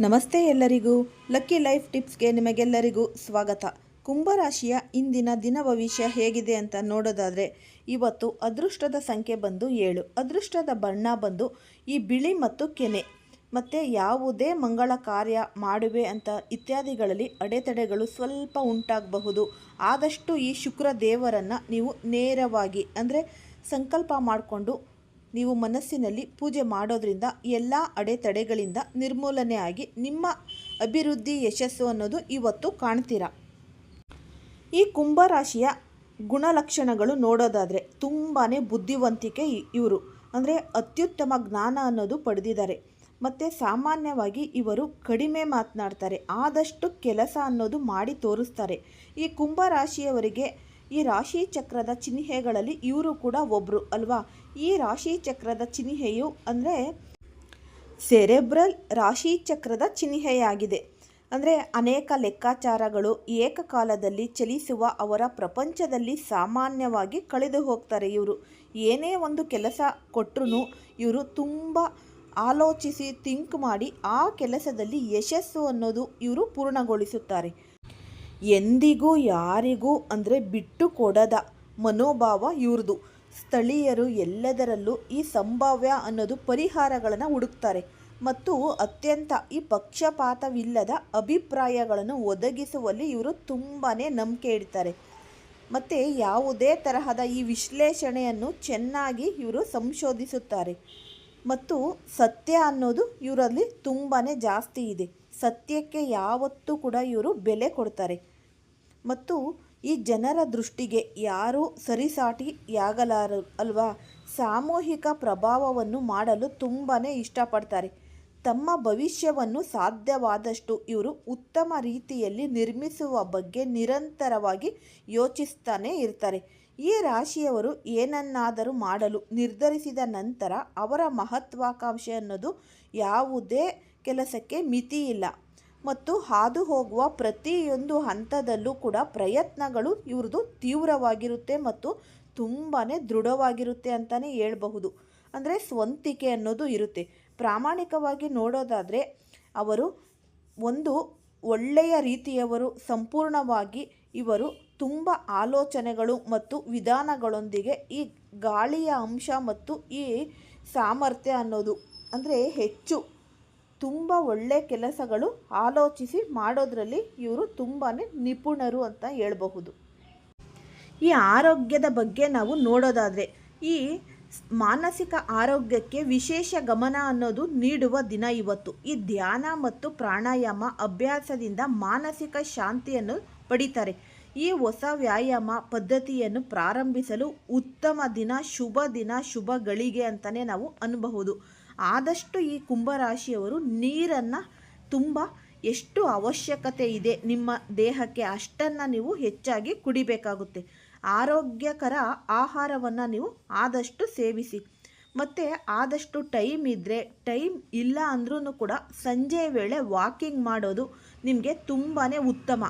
ನಮಸ್ತೆ ಎಲ್ಲರಿಗೂ. Lucky life ಟಿಪ್ಸ್ಗೆ ನಿಮಗೆಲ್ಲರಿಗೂ ಸ್ವಾಗತ. ಕುಂಭರಾಶಿಯ ಇಂದಿನ ದಿನ ಭವಿಷ್ಯ ಹೇಗಿದೆ ಅಂತ ನೋಡೋದಾದರೆ, ಇವತ್ತು ಅದೃಷ್ಟದ ಸಂಖ್ಯೆ ಬಂದು ಏಳು. ಅದೃಷ್ಟದ ಬಣ್ಣ ಬಂದು ಈ ಬಿಳಿ ಮತ್ತು ಕೆನೆ. ಮತ್ತು ಯಾವುದೇ ಮಂಗಳ ಕಾರ್ಯ ಮಾಡುವೆ ಅಂತ ಇತ್ಯಾದಿಗಳಲ್ಲಿ ಅಡೆತಡೆಗಳು ಸ್ವಲ್ಪ ಉಂಟಾಗಬಹುದು. ಆದಷ್ಟು ಈ ಶುಕ್ರ ದೇವರನ್ನು ನೀವು ನೇರವಾಗಿ ಅಂದರೆ ಸಂಕಲ್ಪ ಮಾಡಿಕೊಂಡು ನೀವು ಮನಸ್ಸಿನಲ್ಲಿ ಪೂಜೆ ಮಾಡೋದ್ರಿಂದ ಎಲ್ಲ ಅಡೆತಡೆಗಳಿಂದ ನಿರ್ಮೂಲನೆ ಆಗಿ ನಿಮ್ಮ ಅಭಿವೃದ್ಧಿ ಯಶಸ್ಸು ಅನ್ನೋದು ಇವತ್ತು ಕಾಣ್ತೀರ? ಈ ಕುಂಭರಾಶಿಯ ಗುಣಲಕ್ಷಣಗಳು ನೋಡೋದಾದರೆ ತುಂಬಾ ಬುದ್ಧಿವಂತಿಕೆ ಇವರು. ಅಂದರೆ ಅತ್ಯುತ್ತಮ ಜ್ಞಾನ ಅನ್ನೋದು ಪಡೆದಿದ್ದಾರೆ. ಮತ್ತು ಸಾಮಾನ್ಯವಾಗಿ ಇವರು ಕಡಿಮೆ ಮಾತನಾಡ್ತಾರೆ. ಆದಷ್ಟು ಕೆಲಸ ಅನ್ನೋದು ಮಾಡಿ ತೋರಿಸ್ತಾರೆ. ಈ ಕುಂಭರಾಶಿಯವರಿಗೆ ಈ ರಾಶಿ ಚಕ್ರದ ಚಿಹ್ನೆಗಳಲ್ಲಿ ಇವರು ಕೂಡ ಒಬ್ಬರು ಅಲ್ವಾ? ಈ ರಾಶಿ ಚಕ್ರದ ಚಿಹ್ನೆಯು ಅಂದರೆ ಸೆರೆಬ್ರಲ್ ರಾಶಿ ಚಕ್ರದ ಚಿಹ್ನೆಯಾಗಿದೆ. ಅಂದರೆ ಅನೇಕ ಲೆಕ್ಕಾಚಾರಗಳು ಏಕಕಾಲದಲ್ಲಿ ಚಲಿಸುವ ಅವರ ಪ್ರಪಂಚದಲ್ಲಿ ಸಾಮಾನ್ಯವಾಗಿ ಕಳೆದು ಹೋಗ್ತಾರೆ ಇವರು. ಏನೇ ಒಂದು ಕೆಲಸ ಕೊಟ್ಟರು ಇವರು ತುಂಬ ಆಲೋಚಿಸಿ ಥಿಂಕ್ ಮಾಡಿ ಆ ಕೆಲಸದಲ್ಲಿ ಯಶಸ್ಸು ಅನ್ನೋದು ಇವರು ಪೂರ್ಣಗೊಳಿಸುತ್ತಾರೆ. ಎಂದಿಗೂ ಯಾರಿಗೂ ಅಂದರೆ ಬಿಟ್ಟು ಕೊಡದ ಮನೋಭಾವ ಇವ್ರದು. ಸ್ಥಳೀಯರು ಎಲ್ಲದರಲ್ಲೂ ಈ ಸಂಭಾವ್ಯ ಅನ್ನೋದು ಪರಿಹಾರಗಳನ್ನು ಹುಡುಕ್ತಾರೆ ಮತ್ತು ಅತ್ಯಂತ ಈ ಪಕ್ಷಪಾತವಿಲ್ಲದ ಅಭಿಪ್ರಾಯಗಳನ್ನು ಒದಗಿಸುವಲ್ಲಿ ಇವರು ತುಂಬಾ ನಂಬಿಕೆ ಇಡ್ತಾರೆ. ಮತ್ತು ಯಾವುದೇ ತರಹದ ಈ ವಿಶ್ಲೇಷಣೆಯನ್ನು ಚೆನ್ನಾಗಿ ಇವರು ಸಂಶೋಧಿಸುತ್ತಾರೆ. ಮತ್ತು ಸತ್ಯ ಅನ್ನೋದು ಇವರಲ್ಲಿ ತುಂಬಾ ಜಾಸ್ತಿ ಇದೆ. ಸತ್ಯಕ್ಕೆ ಯಾವತ್ತೂ ಕೂಡ ಇವರು ಬೆಲೆ ಕೊಡ್ತಾರೆ. ಮತ್ತು ಈ ಜನರ ದೃಷ್ಟಿಗೆ ಯಾರೂ ಸರಿಸಾಟಿಯಾಗಲಾರ ಅಲ್ವಾ? ಸಾಮೂಹಿಕ ಪ್ರಭಾವವನ್ನು ಮಾಡಲು ತುಂಬಾ ಇಷ್ಟಪಡ್ತಾರೆ. ತಮ್ಮ ಭವಿಷ್ಯವನ್ನು ಸಾಧ್ಯವಾದಷ್ಟು ಇವರು ಉತ್ತಮ ರೀತಿಯಲ್ಲಿ ನಿರ್ಮಿಸುವ ಬಗ್ಗೆ ನಿರಂತರವಾಗಿ ಯೋಚಿಸ್ತಾನೆ ಇರ್ತಾರೆ. ಈ ರಾಶಿಯವರು ಏನನ್ನಾದರೂ ಮಾಡಲು ನಿರ್ಧರಿಸಿದ ನಂತರ ಅವರ ಮಹತ್ವಾಕಾಂಕ್ಷೆ ಅನ್ನೋದು ಯಾವುದೇ ಕೆಲಸಕ್ಕೆ ಮಿತಿ ಇಲ್ಲ ಮತ್ತು ಹಾದು ಹೋಗುವ ಪ್ರತಿಯೊಂದು ಹಂತದಲ್ಲೂ ಕೂಡ ಪ್ರಯತ್ನಗಳು ಇವ್ರದ್ದು ತೀವ್ರವಾಗಿರುತ್ತೆ ಮತ್ತು ತುಂಬಾ ದೃಢವಾಗಿರುತ್ತೆ ಅಂತಲೇ ಹೇಳ್ಬಹುದು. ಅಂದರೆ ಸ್ವಂತಿಕೆ ಅನ್ನೋದು ಇರುತ್ತೆ. ಪ್ರಾಮಾಣಿಕವಾಗಿ ನೋಡೋದಾದರೆ ಅವರು ಒಂದು ಒಳ್ಳೆಯ ರೀತಿಯವರು, ಸಂಪೂರ್ಣವಾಗಿ ಇವರು ತುಂಬ ಆಲೋಚನೆಗಳು ಮತ್ತು ವಿಧಾನಗಳೊಂದಿಗೆ ಈ ಗಾಳಿಯ ಅಂಶ ಮತ್ತು ಈ ಸಾಮರ್ಥ್ಯ ಅನ್ನೋದು ಅಂದರೆ ಹೆಚ್ಚು ತುಂಬ ಒಳ್ಳೆಯ ಕೆಲಸಗಳು ಆಲೋಚಿಸಿ ಮಾಡೋದ್ರಲ್ಲಿ ಇವರು ತುಂಬಾ ನಿಪುಣರು ಅಂತ ಹೇಳಬಹುದು. ಈ ಆರೋಗ್ಯದ ಬಗ್ಗೆ ನಾವು ನೋಡೋದಾದರೆ, ಈ ಮಾನಸಿಕ ಆರೋಗ್ಯಕ್ಕೆ ವಿಶೇಷ ಗಮನ ಅನ್ನೋದು ನೀಡುವ ದಿನ ಇವತ್ತು. ಈ ಧ್ಯಾನ ಮತ್ತು ಪ್ರಾಣಾಯಾಮ ಅಭ್ಯಾಸದಿಂದ ಮಾನಸಿಕ ಶಾಂತಿಯನ್ನು ಪಡಿತಾರೆ. ಈ ಹೊಸ ವ್ಯಾಯಾಮ ಪದ್ಧತಿಯನ್ನು ಪ್ರಾರಂಭಿಸಲು ಉತ್ತಮ ದಿನ, ಶುಭ ದಿನ ಶುಭ ಗಳಿಗೆ ಅಂತಲೇ ನಾವು ಅನ್ಬಹುದು. ಆದಷ್ಟು ಈ ಕುಂಭರಾಶಿಯವರು ನೀರನ್ನು ತುಂಬ ಎಷ್ಟು ಅವಶ್ಯಕತೆ ಇದೆ ನಿಮ್ಮ ದೇಹಕ್ಕೆ ಅಷ್ಟನ್ನು ನೀವು ಹೆಚ್ಚಾಗಿ ಕುಡಿಬೇಕಾಗುತ್ತೆ. ಆರೋಗ್ಯಕರ ಆಹಾರವನ್ನು ನೀವು ಆದಷ್ಟು ಸೇವಿಸಿ. ಮತ್ತು ಆದಷ್ಟು ಟೈಮ್ ಇದ್ದರೆ ಟೈಮ್ ಇಲ್ಲ ಅಂದ್ರೂ ಕೂಡ ಸಂಜೆ ವೇಳೆ ವಾಕಿಂಗ್ ಮಾಡೋದು ನಿಮಗೆ ತುಂಬಾ ಉತ್ತಮ.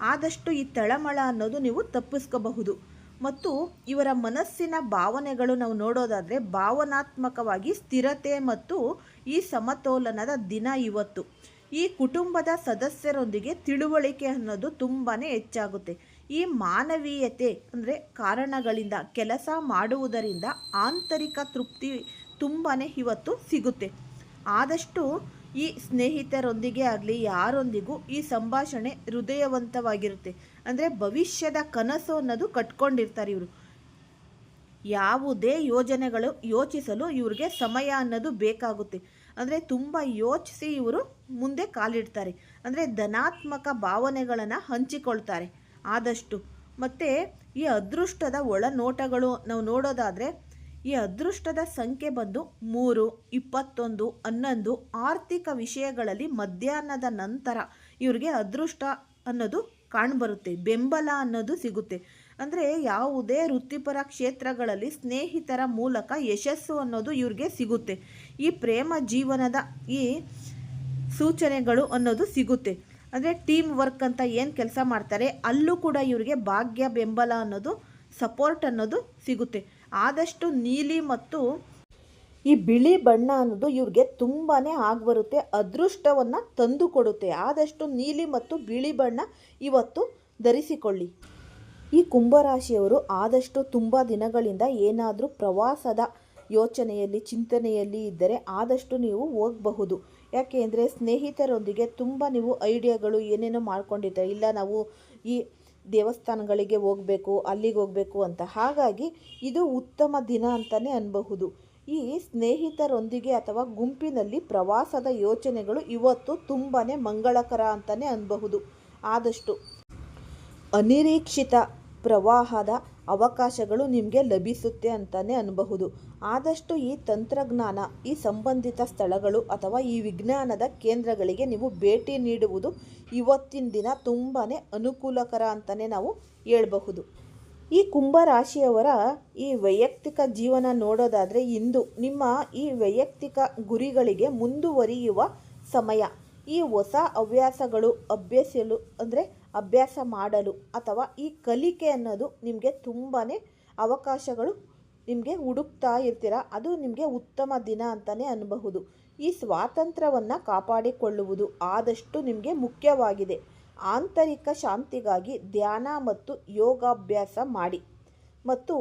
ಆದಷ್ಟು ಈ ತಳಮಳ ಅನ್ನೋದು ನೀವು ತಪ್ಪಿಸ್ಕೋಬಹುದು. ಮತ್ತು ಇವರ ಮನಸ್ಸಿನ ಭಾವನೆಗಳು ನಾವು ನೋಡೋದಾದರೆ ಭಾವನಾತ್ಮಕವಾಗಿ ಸ್ಥಿರತೆ ಮತ್ತು ಈ ಸಮತೋಲನದ ದಿನ ಇವತ್ತು. ಈ ಕುಟುಂಬದ ಸದಸ್ಯರೊಂದಿಗೆ ತಿಳುವಳಿಕೆ ಅನ್ನೋದು ತುಂಬಾ ಹೆಚ್ಚಾಗುತ್ತೆ. ಈ ಮಾನವೀಯತೆ ಅಂದರೆ ಕಾರಣಗಳಿಂದ ಕೆಲಸ ಮಾಡುವುದರಿಂದ ಆಂತರಿಕ ತೃಪ್ತಿ ತುಂಬಾ ಇವತ್ತು ಸಿಗುತ್ತೆ. ಆದಷ್ಟು ಈ ಸ್ನೇಹಿತರೊಂದಿಗೆ ಆಗಲಿ, ಯಾರೊಂದಿಗೂ ಈ ಸಂಭಾಷಣೆ ಹೃದಯವಂತವಾಗಿರುತ್ತೆ. ಅಂದರೆ ಭವಿಷ್ಯದ ಕನಸು ಅನ್ನೋದು ಕಟ್ಕೊಂಡಿರ್ತಾರೆ ಇವರು. ಯಾವುದೇ ಯೋಜನೆಗಳು ಯೋಚಿಸಲು ಇವ್ರಿಗೆ ಸಮಯ ಅನ್ನೋದು ಬೇಕಾಗುತ್ತೆ. ಅಂದರೆ ತುಂಬ ಯೋಚಿಸಿ ಇವರು ಮುಂದೆ ಕಾಲಿಡ್ತಾರೆ. ಅಂದರೆ ಧನಾತ್ಮಕ ಭಾವನೆಗಳನ್ನು ಹಂಚಿಕೊಳ್ತಾರೆ. ಆದಷ್ಟು. ಮತ್ತು ಈ ಅದೃಷ್ಟದ ಒಳನೋಟಗಳು ನಾವು ನೋಡೋದಾದರೆ ಈ ಅದೃಷ್ಟದ ಸಂಖ್ಯೆ ಬಂದು ಮೂರು, ಇಪ್ಪತ್ತೊಂದು, ಹನ್ನೊಂದು ಆರ್ಥಿಕ ವಿಷಯಗಳಲ್ಲಿ ಮಧ್ಯಾಹ್ನದ ನಂತರ ಇವ್ರಿಗೆ ಅದೃಷ್ಟ ಅನ್ನೋದು ಕಾಣ್ಬರುತ್ತೆ, ಬೆಂಬಲ ಅನ್ನೋದು ಸಿಗುತ್ತೆ. ಅಂದರೆ ಯಾವುದೇ ವೃತ್ತಿಪರ ಕ್ಷೇತ್ರಗಳಲ್ಲಿ ಸ್ನೇಹಿತರ ಮೂಲಕ ಯಶಸ್ಸು ಅನ್ನೋದು ಇವ್ರಿಗೆ ಸಿಗುತ್ತೆ. ಈ ಪ್ರೇಮ ಜೀವನದ ಈ ಸೂಚನೆಗಳು ಅನ್ನೋದು ಸಿಗುತ್ತೆ. ಅಂದರೆ ಟೀಮ್ ವರ್ಕ್ ಅಂತ ಏನು ಕೆಲಸ ಮಾಡ್ತಾರೆ, ಅಲ್ಲೂ ಕೂಡ ಇವರಿಗೆ ಭಾಗ್ಯ, ಬೆಂಬಲ ಅನ್ನೋದು, ಸಪೋರ್ಟ್ ಅನ್ನೋದು ಸಿಗುತ್ತೆ. ಆದಷ್ಟು ನೀಲಿ ಮತ್ತು ಈ ಬಿಳಿ ಬಣ್ಣ ಅನ್ನೋದು ಇವ್ರಿಗೆ ತುಂಬಾ ಆಗ್ಬರುತ್ತೆ, ಅದೃಷ್ಟವನ್ನು ತಂದು ಕೊಡುತ್ತೆ ಆದಷ್ಟು ನೀಲಿ ಮತ್ತು ಬಿಳಿ ಬಣ್ಣ ಇವತ್ತು ಧರಿಸಿಕೊಳ್ಳಿ. ಈ ಕುಂಭರಾಶಿಯವರು ಆದಷ್ಟು ತುಂಬ ದಿನಗಳಿಂದ ಏನಾದರೂ ಪ್ರವಾಸದ ಯೋಚನೆಯಲ್ಲಿ, ಚಿಂತನೆಯಲ್ಲಿ ಇದ್ದರೆ ಆದಷ್ಟು ನೀವು ಹೋಗಬಹುದು. ಯಾಕೆ ಅಂದರೆ ಸ್ನೇಹಿತರೊಂದಿಗೆ ತುಂಬ ನೀವು ಐಡಿಯಾಗಳು ಏನೇನೋ ಮಾಡ್ಕೊಂಡಿರ್ತಾರೆ. ಇಲ್ಲ ನಾವು ಈ ದೇವಸ್ಥಾನಗಳಿಗೆ ಹೋಗಬೇಕು, ಅಲ್ಲಿಗೆ ಹೋಗಬೇಕು ಅಂತ. ಹಾಗಾಗಿ ಇದು ಉತ್ತಮ ದಿನ ಅಂತಲೇ ಅನ್ಬಹುದು. ಈ ಸ್ನೇಹಿತರೊಂದಿಗೆ ಅಥವಾ ಗುಂಪಿನಲ್ಲಿ ಪ್ರವಾಸದ ಯೋಚನೆಗಳು ಇವತ್ತು ತುಂಬಾ ಮಂಗಳಕರ ಅಂತಲೇ ಅನ್ಬಹುದು. ಆದಷ್ಟು ಅನಿರೀಕ್ಷಿತ ಪ್ರವಾಹದ ಅವಕಾಶಗಳು ನಿಮಗೆ ಲಭಿಸುತ್ತೆ ಅಂತಲೇ ಅನ್ಬಹುದು. ಆದಷ್ಟು ಈ ತಂತ್ರಜ್ಞಾನ, ಈ ಸಂಬಂಧಿತ ಸ್ಥಳಗಳು ಅಥವಾ ಈ ವಿಜ್ಞಾನದ ಕೇಂದ್ರಗಳಿಗೆ ನೀವು ಭೇಟಿ ನೀಡುವುದು ಇವತ್ತಿನ ದಿನ ತುಂಬಾ ಅನುಕೂಲಕರ ಅಂತಲೇ ನಾವು ಹೇಳಬಹುದು. ಈ ಕುಂಭರಾಶಿಯವರ ಈ ವೈಯಕ್ತಿಕ ಜೀವನ ನೋಡೋದಾದರೆ ಇಂದು ನಿಮ್ಮ ಈ ವೈಯಕ್ತಿಕ ಗುರಿಗಳಿಗೆ ಮುಂದುವರಿಯುವ ಸಮಯ. ಈ ಹೊಸ ಹವ್ಯಾಸಗಳು ಅಭ್ಯಸಿಸಲು ಅಂದರೆ ಅಭ್ಯಾಸ ಮಾಡಲು ಅಥವಾ ಈ ಕಲಿಕೆ ಅನ್ನೋದು ನಿಮಗೆ ತುಂಬಾ ಅವಕಾಶಗಳು ನಿಮಗೆ ಹುಡುಕ್ತಾ ಇರ್ತೀರ? ಅದು ನಿಮಗೆ ಉತ್ತಮ ದಿನ ಅಂತಲೇ ಅನ್ನಬಹುದು ಈ ಸ್ವಾತಂತ್ರ್ಯವನ್ನು ಕಾಪಾಡಿಕೊಳ್ಳುವುದು ಆದಷ್ಟು ನಿಮಗೆ ಮುಖ್ಯವಾಗಿದೆ. ಆಂತರಿಕ ಶಾಂತಿಗಾಗಿ ಧ್ಯಾನ ಮತ್ತು ಯೋಗಾಭ್ಯಾಸ ಮಾಡಿ. ಮತ್ತು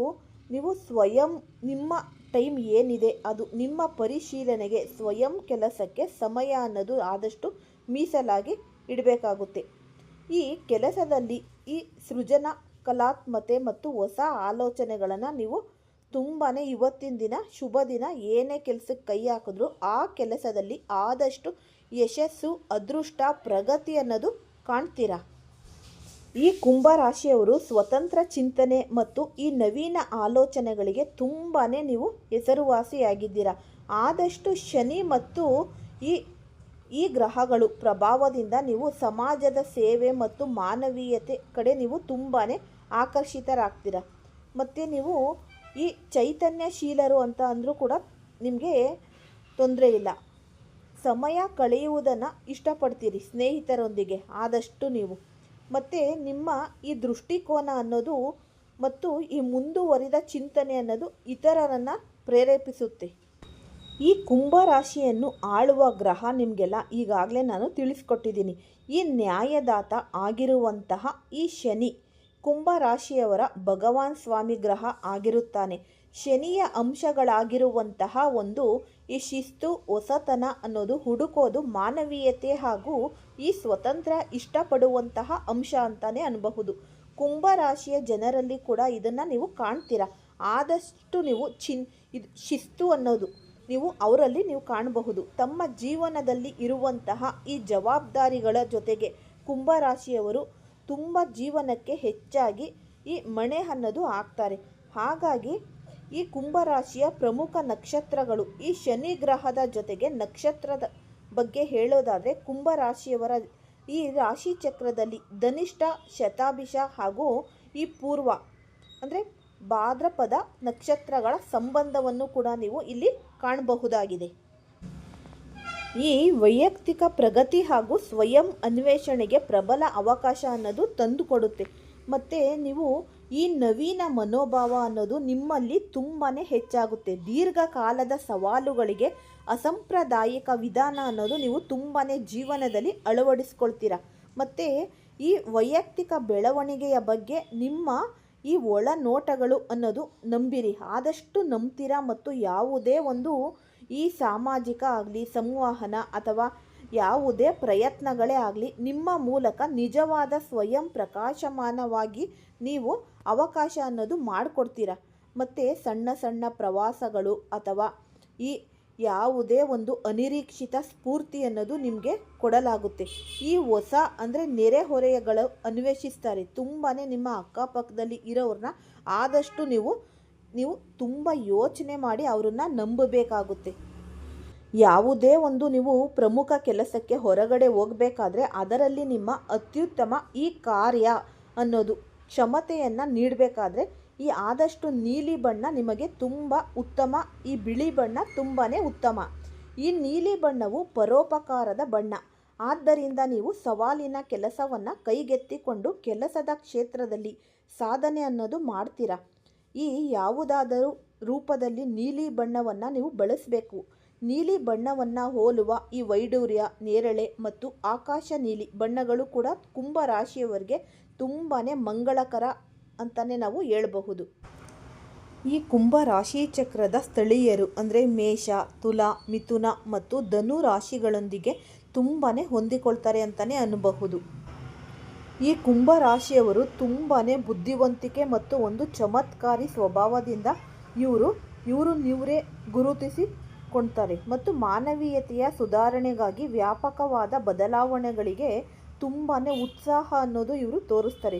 ನೀವು ಸ್ವಯಂ ನಿಮ್ಮ ಟೈಮ್ ಏನಿದೆ ಅದು ನಿಮ್ಮ ಪರಿಶೀಲನೆಗೆ ಸ್ವಯಂ ಕೆಲಸಕ್ಕೆ ಸಮಯ ಅನ್ನೋದು ಆದಷ್ಟು ಮೀಸಲಾಗಿ ಇಡಬೇಕಾಗುತ್ತೆ. ಈ ಕೆಲಸದಲ್ಲಿ ಈ ಸೃಜನ ಕಲಾತ್ಮತೆ ಮತ್ತು ಹೊಸ ಆಲೋಚನೆಗಳನ್ನು ನೀವು ತುಂಬಾ ಇವತ್ತಿನ ದಿನ, ಶುಭ ದಿನ, ಏನೇ ಕೆಲಸಕ್ಕೆ ಕೈ ಹಾಕಿದ್ರೂ ಆ ಕೆಲಸದಲ್ಲಿ ಆದಷ್ಟು ಯಶಸ್ಸು, ಅದೃಷ್ಟ, ಪ್ರಗತಿ ಅನ್ನೋದು ಕಾಣ್ತೀರಾ? ಈ ಕುಂಭರಾಶಿಯವರು ಸ್ವತಂತ್ರ ಚಿಂತನೆ ಮತ್ತು ಈ ನವೀನ ಆಲೋಚನೆಗಳಿಗೆ ತುಂಬಾ ನೀವು ಹೆಸರುವಾಸಿಯಾಗಿದ್ದೀರಾ. ಆದಷ್ಟು ಶನಿ ಮತ್ತು ಈ ಈ ಗ್ರಹಗಳು ಪ್ರಭಾವದಿಂದ ನೀವು ಸಮಾಜದ ಸೇವೆ ಮತ್ತು ಮಾನವೀಯತೆ ಕಡೆ ನೀವು ತುಂಬಾ ಆಕರ್ಷಿತರಾಗ್ತೀರ. ಮತ್ತು ನೀವು ಈ ಚೈತನ್ಯಶೀಲರು ಅಂತ ಅಂದರೂ ಕೂಡ ನಿಮಗೆ ತೊಂದರೆ ಇಲ್ಲ. ಸಮಯ ಕಳೆಯುವುದನ್ನು ಇಷ್ಟಪಡ್ತೀರಿ ಸ್ನೇಹಿತರೊಂದಿಗೆ, ಆದಷ್ಟು ನೀವು. ಮತ್ತು ನಿಮ್ಮ ಈ ದೃಷ್ಟಿಕೋನ ಅನ್ನೋದು ಮತ್ತು ಈ ಮುಂದುವರಿದ ಚಿಂತನೆ ಅನ್ನೋದು ಇತರರನ್ನು ಪ್ರೇರೇಪಿಸುತ್ತೆ. ಈ ಕುಂಭರಾಶಿಯನ್ನು ಆಳುವ ಗ್ರಹ ನಿಮಗೆಲ್ಲ ಈಗಾಗಲೇ ನಾನು ತಿಳಿಸ್ಕೊಟ್ಟಿದ್ದೀನಿ. ಈ ನ್ಯಾಯದಾತ ಆಗಿರುವಂತಹ ಈ ಶನಿ ಕುಂಭ ರಾಶಿಯವರ ಭಗವಾನ್ ಸ್ವಾಮಿ ಗ್ರಹ ಆಗಿರುತ್ತಾನೆ. ಶನಿಯ ಅಂಶಗಳಾಗಿರುವಂತಹ ಒಂದು ಈ ಶಿಸ್ತು, ಹೊಸತನ ಅನ್ನೋದು ಹುಡುಕೋದು ಮಾನವೀಯತೆ ಹಾಗೂ ಈ ಸ್ವತಂತ್ರ ಇಷ್ಟಪಡುವಂತಹ ಅಂಶ ಅಂತಾನೆ ಅನ್ಬಹುದು. ಕುಂಭರಾಶಿಯ ಜನರಲ್ಲಿ ಕೂಡ ಇದನ್ನು ನೀವು ಕಾಣ್ತೀರಾ? ಆದಷ್ಟು ನೀವು ಚಿನ್ ಇದು ಶಿಸ್ತು ಅನ್ನೋದು ನೀವು ಅವರಲ್ಲಿ ನೀವು ಕಾಣಬಹುದು. ತಮ್ಮ ಜೀವನದಲ್ಲಿ ಇರುವಂತಹ ಈ ಜವಾಬ್ದಾರಿಗಳ ಜೊತೆಗೆ ಕುಂಭರಾಶಿಯವರು ತುಂಬ ಜೀವನಕ್ಕೆ ಹೆಚ್ಚಾಗಿ ಈ ಮಣೆ ಅನ್ನೋದು ಆಗ್ತಾರೆ ಹಾಗಾಗಿ ಈ ಕುಂಭರಾಶಿಯ ಪ್ರಮುಖ ನಕ್ಷತ್ರಗಳು, ಈ ಶನಿ ಗ್ರಹದ ಜೊತೆಗೆ ನಕ್ಷತ್ರದ ಬಗ್ಗೆ ಹೇಳೋದಾದರೆ ಕುಂಭರಾಶಿಯವರ ಈ ರಾಶಿ ಚಕ್ರದಲ್ಲಿ ಧನಿಷ್ಠ, ಶತಾಭಿಷ ಹಾಗೂ ಈ ಪೂರ್ವ ಅಂದರೆ ಭಾದ್ರಪದ ನಕ್ಷತ್ರಗಳ ಸಂಬಂಧವನ್ನು ಕೂಡ ನೀವು ಇಲ್ಲಿ ಕಾಣಬಹುದಾಗಿದೆ. ಈ ವೈಯಕ್ತಿಕ ಪ್ರಗತಿ ಹಾಗೂ ಸ್ವಯಂ ಅನ್ವೇಷಣೆಗೆ ಪ್ರಬಲ ಅವಕಾಶ ಅನ್ನೋದು ತಂದುಕೊಡುತ್ತೆ. ಮತ್ತು ನೀವು ಈ ನವೀನ ಮನೋಭಾವ ಅನ್ನೋದು ನಿಮ್ಮಲ್ಲಿ ತುಂಬಾ ಹೆಚ್ಚಾಗುತ್ತೆ. ದೀರ್ಘಕಾಲದ ಸವಾಲುಗಳಿಗೆ ಅಸಂಪ್ರದಾಯಿಕ ವಿಧಾನ ಅನ್ನೋದು ನೀವು ತುಂಬಾ ಜೀವನದಲ್ಲಿ ಅಳವಡಿಸ್ಕೊಳ್ತೀರ. ಮತ್ತು ಈ ವೈಯಕ್ತಿಕ ಬೆಳವಣಿಗೆಯ ಬಗ್ಗೆ ನಿಮ್ಮ ಈ ಒಳ ನೋಟಗಳು ಅನ್ನೋದು ನಂಬಿರಿ. ಆದಷ್ಟು ನಂಬ್ತೀರಾ ಮತ್ತು ಯಾವುದೇ ಒಂದು ಈ ಸಾಮಾಜಿಕ ಆಗಲಿ, ಸಂವಹನ ಅಥವಾ ಯಾವುದೇ ಪ್ರಯತ್ನಗಳೇ ಆಗಲಿ, ನಿಮ್ಮ ಮೂಲಕ ನಿಜವಾದ ಸ್ವಯಂ ಪ್ರಕಾಶಮಾನವಾಗಿ ನೀವು ಅವಕಾಶ ಅನ್ನೋದು ಮಾಡಿಕೊಡ್ತೀರ. ಮತ್ತು ಸಣ್ಣ ಸಣ್ಣ ಪ್ರವಾಸಗಳು ಅಥವಾ ಈ ಯಾವುದೇ ಒಂದು ಅನಿರೀಕ್ಷಿತ ಸ್ಫೂರ್ತಿ ಅನ್ನೋದು ನಿಮಗೆ ಕೊಡಲಾಗುತ್ತೆ. ಈ ಹೊಸ ಅಂದರೆ ನೆರೆಹೊರೆಯಗಳು ಅನ್ವೇಷಿಸ್ತಾರೆ. ತುಂಬಾ ನಿಮ್ಮ ಅಕ್ಕಪಕ್ಕದಲ್ಲಿ ಇರೋರನ್ನ ಆದಷ್ಟು ನೀವು ನೀವು ತುಂಬ ಯೋಚನೆ ಮಾಡಿ ಅವರನ್ನು ನಂಬಬೇಕಾಗುತ್ತೆ. ಯಾವುದೇ ಒಂದು ನೀವು ಪ್ರಮುಖ ಕೆಲಸಕ್ಕೆ ಹೊರಗಡೆ ಹೋಗಬೇಕಾದ್ರೆ ಅದರಲ್ಲಿ ನಿಮ್ಮ ಅತ್ಯುತ್ತಮ ಈ ಕಾರ್ಯ ಅನ್ನೋದು ಕ್ಷಮತೆಯನ್ನು ನೀಡಬೇಕಾದ್ರೆ ಈ ಆದಷ್ಟು ನೀಲಿ ಬಣ್ಣ ನಿಮಗೆ ತುಂಬ ಉತ್ತಮ, ಈ ಬಿಳಿ ಬಣ್ಣ ತುಂಬಾ ಉತ್ತಮ. ಈ ನೀಲಿ ಬಣ್ಣವು ಪರೋಪಕಾರದ ಬಣ್ಣ. ಆದ್ದರಿಂದ ನೀವು ಸವಾಲಿನ ಕೆಲಸವನ್ನು ಕೈಗೆತ್ತಿಕೊಂಡು ಕೆಲಸದ ಕ್ಷೇತ್ರದಲ್ಲಿ ಸಾಧನೆ ಅನ್ನೋದು ಮಾಡ್ತೀರಾ? ಈ ಯಾವುದಾದರೂ ರೂಪದಲ್ಲಿ ನೀಲಿ ಬಣ್ಣವನ್ನು ನೀವು ಬಳಸಬೇಕು. ನೀಲಿ ಬಣ್ಣವನ್ನು ಹೋಲುವ ಈ ವೈಡೂರ್ಯ, ನೇರಳೆ ಮತ್ತು ಆಕಾಶ ನೀಲಿ ಬಣ್ಣಗಳು ಕೂಡ ಕುಂಭ ರಾಶಿಯವರಿಗೆ ತುಂಬಾ ಮಂಗಳಕರ ಅಂತಲೇ ನಾವು ಹೇಳಬಹುದು. ಈ ಕುಂಭ ರಾಶಿ ಚಕ್ರದ ಸ್ಥಳೀಯರು ಅಂದರೆ ಮೇಷ, ತುಲಾ, ಮಿಥುನ ಮತ್ತು ಧನು ರಾಶಿಗಳೊಂದಿಗೆ ತುಂಬಾ ಹೊಂದಿಕೊಳ್ತಾರೆ ಅಂತಲೇ ಅನ್ನಬಹುದು. ಈ ಕುಂಭ ರಾಶಿಯವರು ತುಂಬಾ ಬುದ್ಧಿವಂತಿಕೆ ಮತ್ತು ಒಂದು ಚಮತ್ಕಾರಿ ಸ್ವಭಾವದಿಂದ ಇವರು ಇವರು ಇವರೇ ಗುರುತಿಸಿಕೊಳ್ತಾರೆ ಮತ್ತು ಮಾನವೀಯತೆಯ ಸುಧಾರಣೆಗಾಗಿ ವ್ಯಾಪಕವಾದ ಬದಲಾವಣೆಗಳಿಗೆ ತುಂಬಾ ಉತ್ಸಾಹ ಅನ್ನೋದು ಇವರು ತೋರಿಸ್ತಾರೆ.